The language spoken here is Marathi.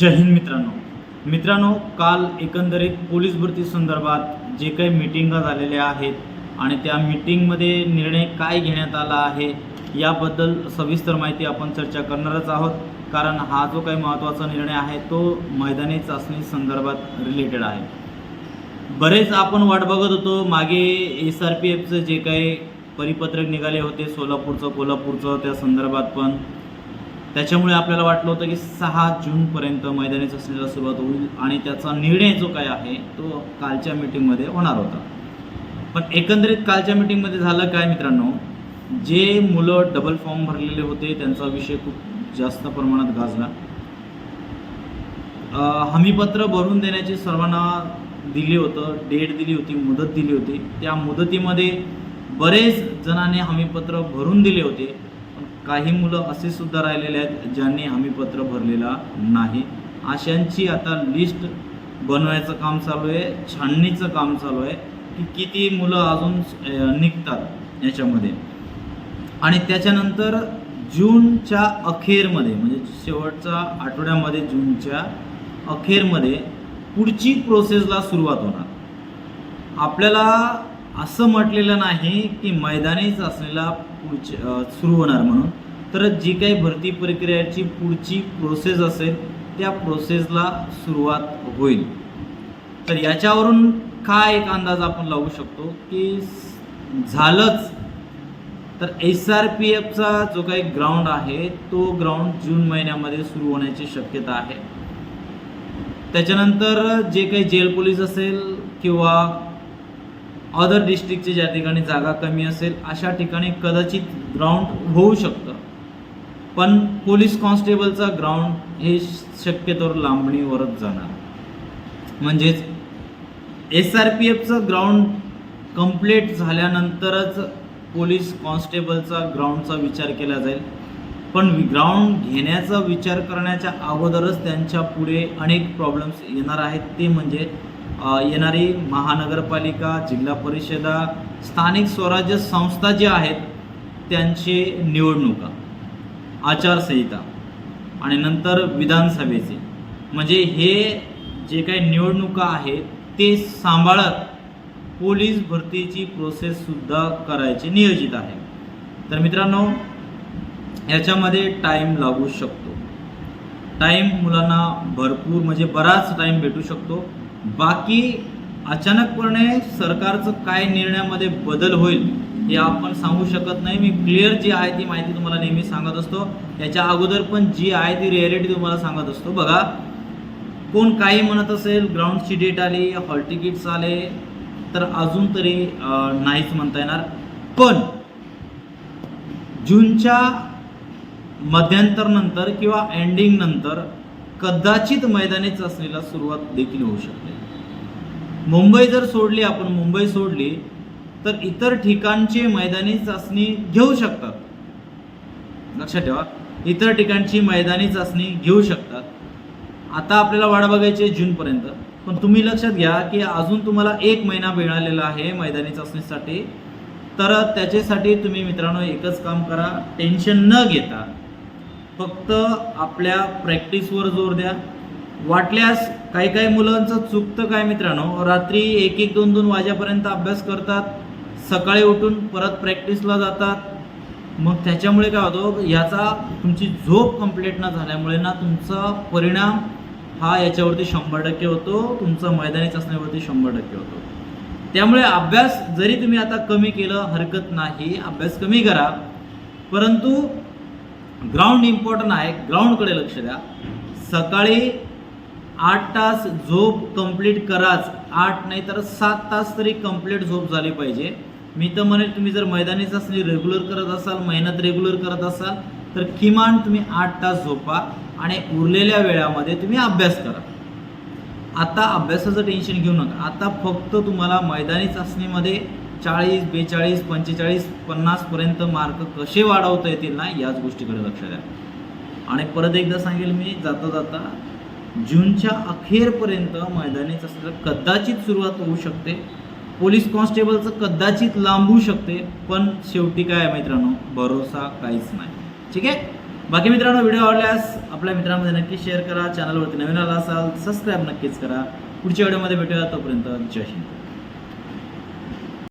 जय हिंद मित्रांनो. मित्रांनो काल एकंदरीत पोलीस भरती संदर्भात जे काही मिटिंगा झालेल्या आहेत आणि त्या मिटिंगमध्ये निर्णय काय घेण्यात आला आहे याबद्दल सविस्तर माहिती आपण चर्चा करणारच आहोत. कारण हा जो काही महत्त्वाचा निर्णय आहे तो मैदानी चाचणी संदर्भात रिलेटेड आहे. बरेच आपण वाट बघत होतो मागे एस आर पी एफचं जे काही परिपत्रक निघाले होते सोलापूरचं कोल्हापूरचं त्या संदर्भात पण. त्याच्यामुळे आपल्याला वाटलं होतं की सहा जूनपर्यंत मैदानी चाचणीला सुरुवात होईल आणि त्याचा निर्णय जो काय आहे तो कालच्या मीटिंगमध्ये होणार होता. पण एकंदरीत कालच्या मीटिंगमध्ये झालं काय मित्रांनो? जे मुलं डबल फॉर्म भरलेले होते त्यांचा विषय खूप जास्त प्रमाणात गाजला. हमीपत्र भरून देण्याचे सर्वांना दिले होतं डेट दिली होती मुदत दिली होती. त्या मुदतीमध्ये बरेच जणांनी हमीपत्र भरून दिले होते. काही मुलं असे सुद्धा राहिलेले आहेत ज्यांनी हमीपत्र भरलेला नाही. अशांची आता लिस्ट बनवायचं काम चालू आहे छाननीचं काम चालू आहे की किती मुलं अजून निघतात याच्यामध्ये. आणि त्याच्यानंतर जूनच्या अखेरमध्ये म्हणजे शेवटच्या आठवड्यामध्ये जूनच्या अखेरमध्ये पुढची प्रोसेसला सुरुवात होणार. आपल्याला असं म्हटलेलं नाही की मैदानी चाचणीला पुढच्या सुरू होणार म्हणून. तर जी काही भरती प्रक्रियाची पुढची प्रोसेस असेल त्या प्रोसेसला सुरुवात होईल. तर याच्यावरून काय एक अंदाज आपण लावू शकतो की झालंच. तर एस आर पी एफचा जो काही ग्राउंड आहे तो ग्राउंड जून महिन्यामध्ये सुरू होण्याची शक्यता आहे. त्याच्यानंतर जे काही जेल पोलीस असेल किंवा अदर डिस्ट्रिक्टचे ज्या ठिकाणी जागा कमी असेल अशा ठिकाणी कदाचित ग्राउंड होऊ शकतं. पण पोलीस कॉन्स्टेबलचा ग्राउंड हे शक्यतोवर लांबणीवरच जाणार. म्हणजेच एस आर पी एफचं ग्राउंड कंप्लीट झाल्यानंतरच पोलीस कॉन्स्टेबलचा ग्राउंडचा विचार केला जाईल. पण ग्राउंड घेण्याचा विचार करण्याच्या अगोदरच त्यांच्या पुढे अनेक प्रॉब्लेम्स येणार आहेत. ते म्हणजे येणारी महानगरपालिका जिल्हा परिषदा स्थानिक स्वराज्य संस्था ज्या आहेत त्यांचे निवडणुका आचारसंहिता आणि नंतर विधानसभेचे. म्हणजे हे जे काही निवडणुका आहेत ते सांभाळत पोलीस भरतीची प्रोसेससुद्धा करायची नियोजित आहे. तर मित्रांनो याच्यामध्ये टाईम लागू शकतो. टाईम मुलांना भरपूर म्हणजे बराच टाईम भेटू शकतो. बाकी अचानकपणे सरकारचं काय निर्णयामध्ये बदल होईल हे आपण सांगू शकत नाही. मी क्लिअर जी आहे ती माहिती तुम्हाला नेहमी सांगत असतो. याच्या अगोदर पण जी आहे ती रिॲलिटी तुम्हाला सांगत असतो. बघा कोण काही म्हणत असेल ग्राउंडची डेट आली हॉल तिकीट्स आले तर अजून तरी नाहीच म्हणता येणार. पण जूनच्या मध्यंतरनंतर किंवा एंडिंगनंतर कदाचित मैदानी चाचणीला सुरुवात देखील होऊ शकते. मुंबई जर सोडली आपण मुंबई सोडली तर इतर ठिकाणचे मैदानी चाचणी घेऊ शकतात. लक्षात ठेवा इतर ठिकाणची मैदानी चाचणी घेऊ शकतात. आता आपल्याला वाट बघायची आहे जूनपर्यंत. पण तुम्ही लक्षात घ्या की अजून तुम्हाला एक महिना मिळालेला आहे मैदानी चाचणीसाठी. तर त्याच्यासाठी तुम्ही मित्रांनो एकच काम करा टेन्शन न घेता फक्त आपल्या प्रॅक्टिसवर जोर द्या. वाटल्यास काही काही मुलांचं चुकतं काय मित्रांनो? रात्री एक एक दोन दोन वाजेपर्यंत अभ्यास करतात. सकाळी उठून परत प्रॅक्टिसला जातात. मग त्याच्यामुळे काय होतं? याचा तुमची झोप कंप्लीट न झाल्यामुळे ना तुमचा परिणाम हा याच्यावरती शंभर टक्के होतो. तुमचा मैदानी चाचणीवरती शंभर टक्के होतो. त्यामुळे अभ्यास जरी तुम्ही आता कमी केलं हरकत नाही. अभ्यास कमी करा. परंतु ग्राउंड इम्पॉर्टंट आहे. ग्राउंडकडे लक्ष द्या. सकाळी आठ तास झोप कंप्लीट कराच. आठ नाही तर सात तास तरी कंप्लीट झोप झाली पाहिजे. मी तर म्हणेल तुम्ही जर मैदानी चाचणी रेग्युलर करत असाल मेहनत रेग्युलर करत असाल तर किमान तुम्ही आठ तास झोपा आणि उरलेल्या वेळामध्ये तुम्ही अभ्यास करा. आता अभ्यासाचं टेन्शन घेऊ नका. आता फक्त तुम्हाला मैदानी चाचणीमध्ये चाळीस बेचाळीस पंचेचाळीस पन्नासपर्यंत मार्क कसे वाढवता येतील ना याच गोष्टीकडे लक्ष द्या. आणि परत एकदा सांगेल मी जाता जाता जूनच्या अखेरपर्यंत मैदानी चाचणीला कदाचित सुरुवात होऊ शकते. पोलीस कॉन्स्टेबलचं कदाचित लांबू शकते पण शेवटी काय आहे मित्रांनो? भरोसा काहीच नाही. ठीक आहे? बाकी मित्रांनो व्हिडिओ आवडल्यास आपल्या मित्रांमध्ये नक्की शेअर करा चॅनलवरती नवीन आला असाल सबस्क्राईब नक्कीच करा. पुढच्या व्हिडिओमध्ये भेटूया तोपर्यंत जय हिंद.